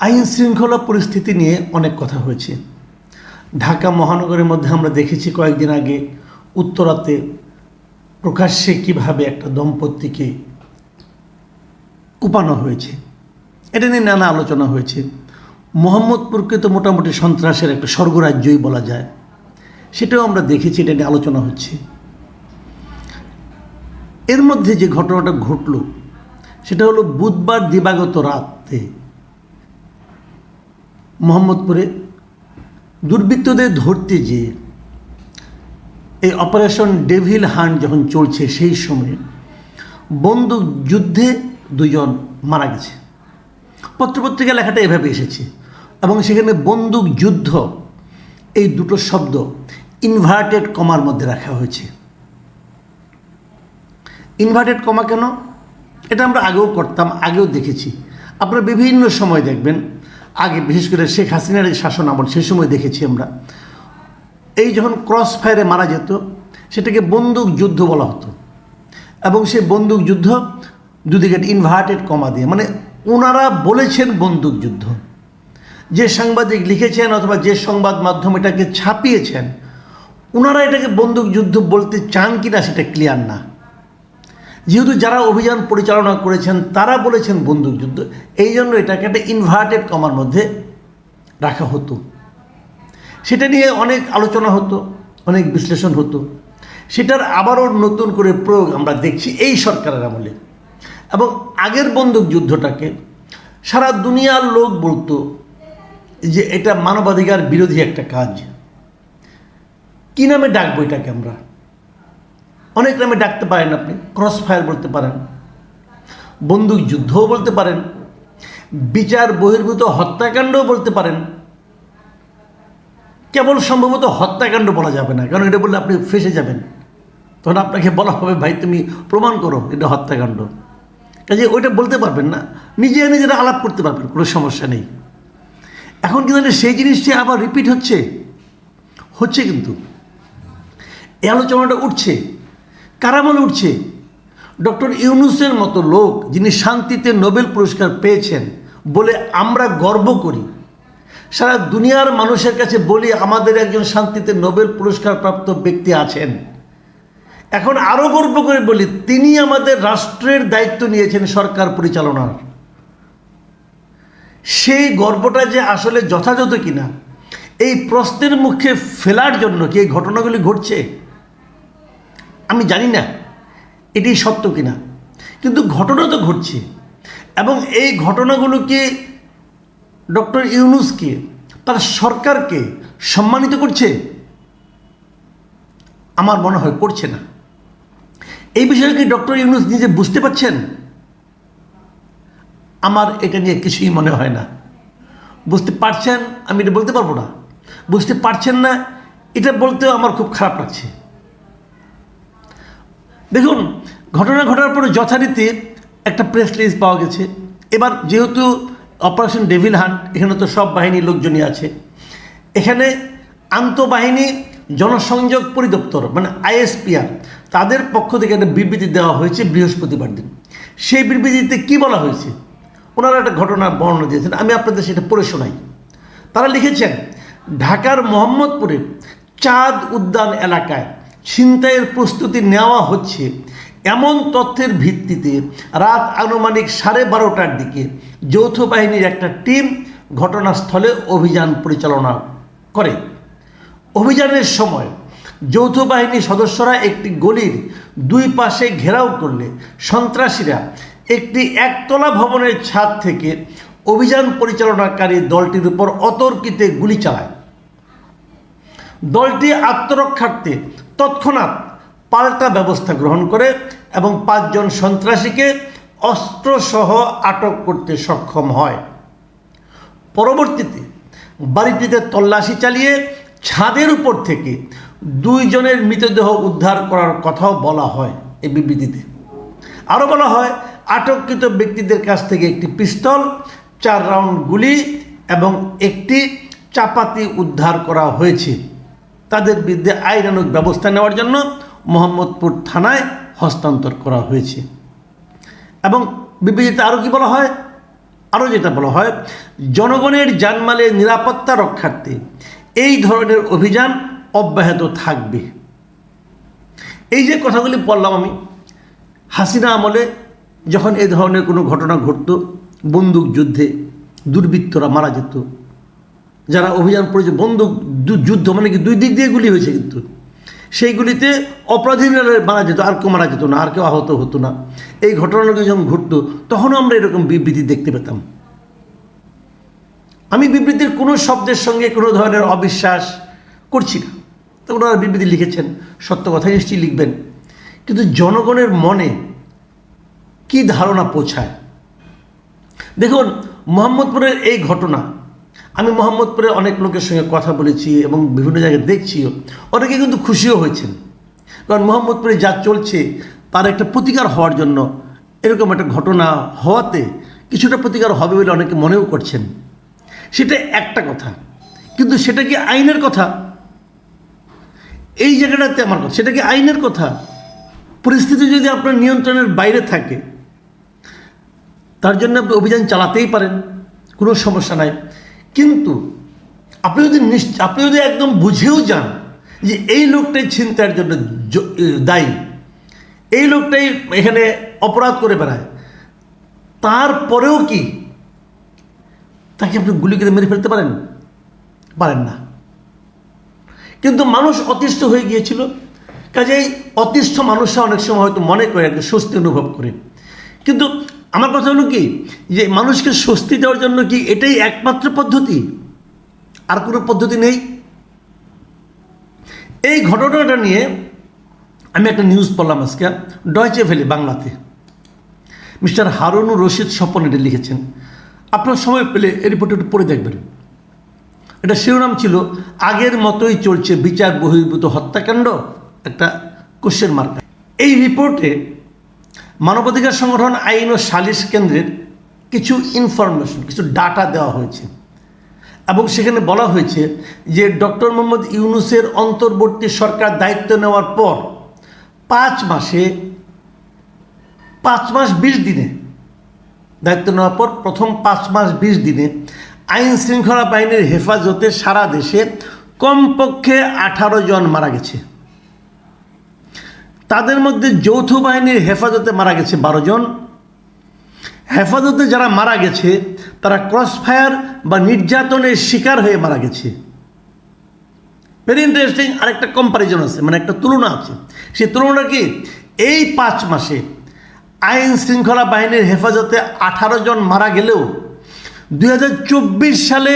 আইন শৃঙ্খলা পরিস্থিতি নিয়ে অনেক কথা হয়েছে। ঢাকা মহানগরের মধ্যে আমরা দেখেছি কয়েকদিন আগে উত্তরাতে প্রকাশ্যে কীভাবে একটা দম্পতিকে কুপানো হয়েছে। এটা নিয়ে নানা আলোচনা হয়েছে। মোহাম্মদপুরকে তো মোটামুটি সন্ত্রাসের একটা স্বর্গরাজ্যই বলা যায়। সেটাও আমরা দেখেছি, এটা নিয়ে আলোচনা হচ্ছে। এর মধ্যে যে ঘটনাটা ঘটল, সেটা হলো বুধবার দিবাগত রাতে মোহাম্মদপুরে দুর্বৃত্তদের ধরতে যেয়ে এই অপারেশন ডেভিল হান্ট যখন চলছে সেই সময়ে বন্দুক যুদ্ধে দুজন মারা গেছে। পত্রপত্রিকা লেখাটা এভাবে এসেছে এবং সেখানে বন্দুক যুদ্ধ এই দুটো শব্দ ইনভার্টেড কমার মধ্যে রাখা হয়েছে। ইনভার্টেড কমা কেন? এটা আমরা আগেও করতাম, আগেও দেখেছি। আপনারা বিভিন্ন সময় দেখবেন আগে বিশেষ করে শেখ হাসিনার এই শাসন আমল, সে সময় দেখেছি আমরা। এই যখন ক্রস ফায়ারে মারা যেত, সেটাকে বন্দুক যুদ্ধ বলা হতো। এবং সে বন্দুক যুদ্ধ দুদিকে ইনভার্টেড কমা দিয়ে মানে ওনারা বলেছেন বন্দুক যুদ্ধ। যে সাংবাদিক লিখেছেন অথবা যে সংবাদ মাধ্যম এটাকে ছাপিয়েছেন, ওনারা এটাকে বন্দুক যুদ্ধ বলতে চান কি না সেটা ক্লিয়ার না। যেহেতু যারা অভিযান পরিচালনা করেছেন, তারা বলেছেন বন্দুক যুদ্ধ। এই জন্য এটাকে একটা ইনভার্টেড কমার মধ্যে রাখা হতো। সেটা নিয়ে অনেক আলোচনা হতো, অনেক বিশ্লেষণ হতো। সেটার আবারও নতুন করে প্রয়োগ আমরা দেখছি এই সরকারের আমলে। এবং আগের বন্দুক যুদ্ধটাকে সারা দুনিয়ার লোক বলতো যে এটা মানবাধিকার বিরোধী একটা কাজ। কী নামে ডাকবো এটাকে আমরা? অনেক নামে ডাকতে পারেন আপনি ক্রস ফায়ার বলতে পারেন, বন্দুক যুদ্ধও বলতে পারেন, বিচার, বহির্ভূত হত্যাকাণ্ডও বলতে পারেন। কেবল সম্ভবত হত্যাকাণ্ড বলা যাবে না, কারণ এটা বললে আপনি ফেসে যাবেন। তখন আপনাকে বলা হবে, ভাই, তুমি প্রমাণ করো, এটা হত্যাকাণ্ড। কাজে ওইটা বলতে পারবেন না নিজে নিজেরা আলাপ করতে পারবেন, কোনো সমস্যা নেই। এখন কিন্তু সেই জিনিসটি আবার রিপিট হচ্ছে? হচ্ছে কিন্তু। এই আলোচনাটা উঠছে। কারা বলে উঠছে? ডক্টর ইউনুসের মতো লোক যিনি শান্তিতে নোবেল পুরস্কার পেয়েছেন বলে আমরা গর্ব করি। সারা দুনিয়ার মানুষের কাছে বলি আমাদের একজন শান্তিতে নোবেল পুরস্কার প্রাপ্ত ব্যক্তি আছেন। এখন আরও গর্ব করে বলি, তিনি আমাদের রাষ্ট্রের দায়িত্ব নিয়েছেন সরকার পরিচালনার। সেই গর্বটা যে আসলে যথাযথ কিনা, এই প্রশ্নের মুখে ফেলার জন্য কি এই ঘটনাগুলি ঘটছে? আমি জানি না এটি সত্য কিনা। কিন্তু ঘটনা তো ঘটছে। এবং এই ঘটনাগুলোকে ডক্টর ইউনুসকে, তার সরকারকে সম্মানিত করছে, আমার মনে হয় করছে না। এই বিষয়ে কি ডক্টর ইউনুস নিজে বুঝতে পারছেন? আমার এটা নিয়ে কিছুই মনে হয় না। বুঝতে পারছেন? আমি এটা বলতে পারব না। বুঝতে পারছেন না? এটা বলতেও আমার খুব খারাপ লাগছে। দেখুন, ঘটনা ঘটার পরে যথারীতি একটা প্রেস রিলিজ পাওয়া গেছে। এবার যেহেতু অপারেশন ডেভিল হান্ট এখানে তো সব বাহিনীর লোকজনই আছে। এখানে আন্তঃবাহিনী জনসংযোগ পরিদপ্তর মানে আইএসপিআর তাদের পক্ষ থেকে একটা বিবৃতি দেওয়া হয়েছে বৃহস্পতিবার দিন। সেই বিবৃতিতে কি বলা হয়েছে? ওনারা একটা ঘটনা বর্ণনা দিয়েছেন, আমি আপনাদের সেটা পড়ে শোনাই। তারা লিখেছেন, ঢাকার মোহাম্মদপুরে চাঁদ উদ্যান এলাকায় ছিনতাইয়ের প্রস্তুতি নেওয়া হচ্ছে এমন তথ্যের ভিত্তিতে রাত আনুমানিক সাড়ে বারোটার দিকে যৌথ বাহিনীর একটা টিম ঘটনাস্থলে অভিযান পরিচালনা করে। অভিযানের সময় যৌথ বাহিনীর সদস্যরা একটি গলির দুই পাশে ঘেরাও করলে সন্ত্রাসীরা একটি একতলা ভবনের ছাদ থেকে অভিযান পরিচালনাকারী দলটির উপর অতর্কিতে গুলি চালায়। দলটি আত্মরক্ষার্থে তৎক্ষণাৎ পাল্টা ব্যবস্থা গ্রহণ করে এবং পাঁচজন সন্ত্রাসীকে অস্ত্রসহ আটক করতে সক্ষম হয়। পরবর্তীতে বাড়িটিতে তল্লাশি চালিয়ে ছাদের উপর থেকে দুইজনের মৃতদেহ উদ্ধার করার কথাও বলা হয় এই বিবৃতিতে। আরও বলা হয়, আটককৃত ব্যক্তিদের কাছ থেকে একটি পিস্তল, চার রাউন্ড গুলি এবং একটি চাপাতি উদ্ধার করা হয়েছে। তাদের বিরুদ্ধে আইনানুক ব্যবস্থা নেওয়ার জন্য মোহাম্মদপুর থানায় হস্তান্তর করা হয়েছে। এবং বিবৃতিতে আরও কি বলা হয়? আরও যেটা বলা হয়, জনগণের জানমালের নিরাপত্তা রক্ষার্থে এই ধরনের অভিযান অব্যাহত থাকবে। এই যে কথাগুলি বললাম আমি, হাসিনা আমলে যখন এ ধরনের কোনো ঘটনা ঘটত বন্দুক যুদ্ধে দুর্বৃত্তরা মারা যেত যারা অভিযান পড়েছে বন্দুক যুদ্ধ মানে কি দুই দিক দিয়ে গুলি হয়েছে কিন্তু। সেইগুলিতে অপরাধীরা মারা যেত, আর কেউ মারা যেত না, আর কেউ আহত হতো না। এই ঘটনাগুলো যখন ঘটতো, তখনও আমরা এরকম বিবৃতি দেখতে পেতাম। আমি বিবৃতির কোনো শব্দের সঙ্গে কোনো ধরনের অবিশ্বাস করছি না। তো ওনারা বিবৃতি লিখেছেন, সত্য কথা নিশ্চয়ই লিখবেন। কিন্তু জনগণের মনে কি ধারণা পৌঁছায়? দেখুন, মোহাম্মদপুরের এই ঘটনা আমি মোহাম্মদপুরে অনেক লোকের সঙ্গে কথা বলেছি এবং বিভিন্ন জায়গায় দেখছিও অনেকে কিন্তু খুশিও হয়েছেন। কারণ মোহাম্মদপুরে যা চলছে, তার একটা প্রতিকার হওয়ার জন্য এরকম একটা ঘটনা হওয়াতে কিছুটা প্রতিকার হবে বলে অনেকে মনেও করছেন। সেটা একটা কথা। কিন্তু সেটা কি আইনের কথা? এই জায়গাটাতে আমার কথা। সেটা কি আইনের কথা? পরিস্থিতি যদি আপনার নিয়ন্ত্রণের বাইরে থাকে, তার জন্য আপনি অভিযান চালাতেই পারেন। কোনো সমস্যা নাই। কিন্তু আপনি যদি নিশ্চ- আপনি যদি একদম বুঝেও যান যে এই লোকটাই ছিনতাইয়ের জন্য দায়ী, এই লোকটাই এখানে অপরাধ করে বেড়ায়, তারপরেও কি তাকে আপনি গুলি করে মেরে ফেলতে পারেন? পারেন না। কিন্তু মানুষ অতিষ্ঠ হয়ে গিয়েছিল, কাজেই অতিষ্ঠ মানুষরা অনেক সময় হয়তো মনে করে, একটা স্বস্তি অনুভব করে। কিন্তু আমার কথা হলো কি? যে মানুষকে স্বস্তি দেওয়ার জন্য কি এটাই একমাত্র পদ্ধতি? আর কোনো পদ্ধতি নেই? এই ঘটনাটা নিয়ে আমি একটা নিউজ পড়লাম আজকে ডয়চে ভ্যালি বাংলাতে। মিস্টার হারুনুর রশিদ স্বপন এটা লিখেছেন। আপনার সময় পেলে এই রিপোর্টটা একটু পড়ে দেখবেন। এটা শিরোনাম ছিল, আগের মতোই চলছে বিচার, বহির্ভূত হত্যাকাণ্ড। একটা কোশ্চেন মার্ক এই রিপোর্টে মানবাধিকার সংগঠন আইন ও সালিশ কেন্দ্রের কিছু ইনফরমেশন কিছু ডাটা দেওয়া হয়েছে। এবং সেখানে বলা হয়েছে যে ডক্টর মোহাম্মদ ইউনুসের অন্তর্বর্তী সরকার দায়িত্ব নেওয়ার পর পাঁচ মাসে, পাঁচ মাস বিশ দিনে, দায়িত্ব নেওয়ার পর প্রথম পাঁচ মাস বিশ দিনে আইন শৃঙ্খলা বাহিনীর হেফাজতে সারা দেশে কমপক্ষে আঠারো জন মারা গেছে। তাদের মধ্যে যৌথ বাহিনীর হেফাজতে মারা গেছে বারো জন। হেফাজতে যারা মারা গেছে, তারা ক্রসফায়ার বা নির্যাতনের শিকার হয়ে মারা গেছে। ভেরি ইন্টারেস্টিং আরেকটা কম্পারিজন আছে মানে একটা তুলনা আছে। সেই তুলনাটা কি? এই পাঁচ মাসে আইন শৃঙ্খলা বাহিনীর হেফাজতে আঠারো জন মারা গেলেও দুই হাজার চব্বিশ সালে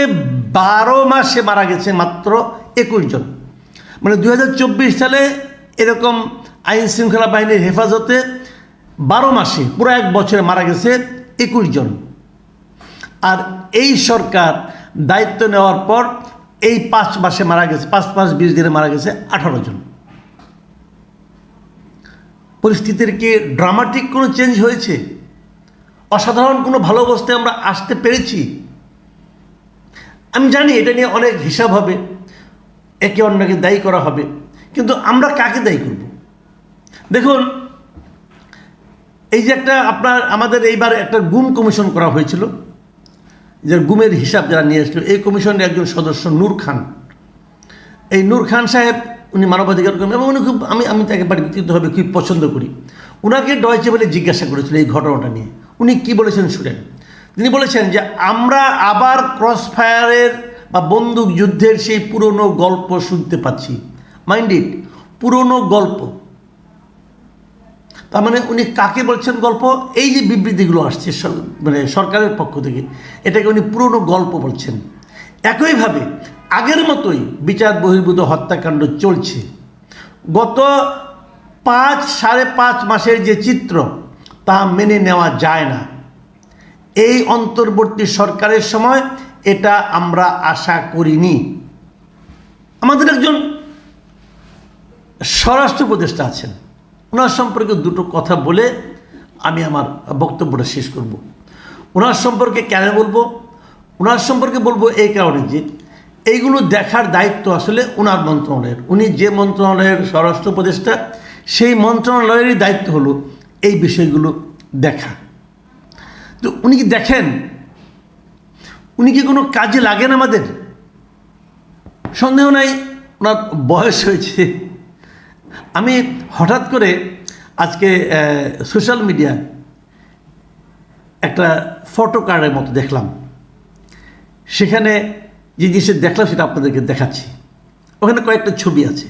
বারো মাসে মারা গেছে মাত্র একুশ জন। মানে দুই হাজার চব্বিশ সালে এরকম আইন শৃঙ্খলা বাহিনীর হেফাজতে বারো মাসে পুরো এক বছরে মারা গেছে একুশ জন। আর এই সরকার দায়িত্ব নেওয়ার পর এই পাঁচ মাসে মারা গেছে, পাঁচ মাস বিশ দিনে মারা গেছে আঠারো জন। পরিস্থিতির কি ড্রামাটিক কোনো চেঞ্জ হয়েছে? অসাধারণ কোনো ভালো অবস্থায় আমরা আসতে পেরেছি? আমি জানি এটা নিয়ে অনেক হিসাব হবে, একে অন্যকে দায়ী করা হবে, কিন্তু আমরা কাকে দায়ী করব? দেখুন, এই যে একটা আপনার, আমাদের এইবার একটা গুম কমিশন করা হয়েছিল। যে গুমের হিসাব যারা নিয়ে আসলো এই কমিশনের একজন সদস্য নূর খান। এই নূর খান সাহেব, উনি মানবাধিকার কর্মী, এবং উনি খুব, আমি আমি তাকে ব্যক্তিগতভাবে খুব পছন্দ করি। ওনাকে ডয়চে বলে জিজ্ঞাসা করেছিল এই ঘটনাটা নিয়ে। উনি কি বলেছেন শুনেন। তিনি বলেছেন যে, আমরা আবার ক্রস ফায়ারের বা বন্দুক যুদ্ধের সেই পুরনো গল্প শুনতে পাচ্ছি। মাইন্ড ইট, পুরনো গল্প। তার মানে উনি কাকে বলছেন গল্প? এই যে বিবৃতিগুলো আসছে মানে সরকারের পক্ষ থেকে, এটাকে উনি পুরনো গল্প বলছেন। একইভাবে আগের মতোই বিচার বহির্ভূত হত্যাকাণ্ড চলছে। গত পাঁচ, সাড়ে পাঁচ মাসের যে চিত্র, তা মেনে নেওয়া যায় না। এই অন্তর্বর্তী সরকারের সময় এটা আমরা আশা করিনি। আমাদের একজন স্বরাষ্ট্র উপদেষ্টা আছেন। ওনার সম্পর্কে দুটো কথা বলে আমি আমার বক্তব্যটা শেষ করব। ওনার সম্পর্কে কেন বলব? ওনার সম্পর্কে বলব এই কারণে যে এইগুলো দেখার দায়িত্ব আসলে ওনার মন্ত্রণালয়ের। উনি যে মন্ত্রণালয়ের স্বরাষ্ট্র উপদেষ্টা, সেই মন্ত্রণালয়েরই দায়িত্ব হলো এই বিষয়গুলো দেখা। তো উনি কি দেখেন? উনি কি কোনো কাজে লাগেন আমাদের? সন্দেহ নাই, ওনার বয়স হয়েছে। আমি হঠাৎ করে আজকে সোশ্যাল মিডিয়া একটা ফটো কার্ডের মতো দেখলাম। সেখানে যে জিনিসের দেখলাম সেটা আপনাদেরকে দেখাচ্ছি। ওখানে কয়েকটা ছবি আছে।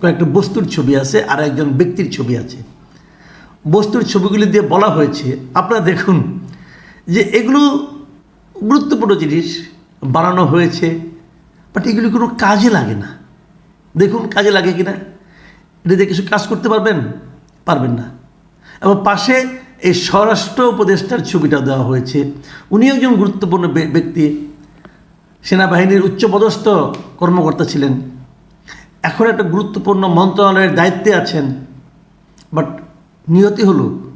কয়েকটা বস্তুর ছবি আছে, আর একজন ব্যক্তির ছবি আছে। বস্তুর ছবিগুলি দিয়ে বলা হয়েছে, আপনারা দেখুন যে এগুলো গুরুত্বপূর্ণ জিনিস, বানানো হয়েছে বাট এগুলি কোনো কাজে লাগে না। দেখুন কাজে লাগে কি না দিয়ে কিছু কাজ করতে পারবেন? পারবেন না। এবং পাশে এই স্বরাষ্ট্র উপদেষ্টার ছবিটা দেওয়া হয়েছে। উনি একজন গুরুত্বপূর্ণ ব্যক্তি। সেনাবাহিনীর উচ্চপদস্থ কর্মকর্তা ছিলেন। এখন একটা গুরুত্বপূর্ণ মন্ত্রণালয়ের দায়িত্বে আছেন। বাট নিয়তি হলো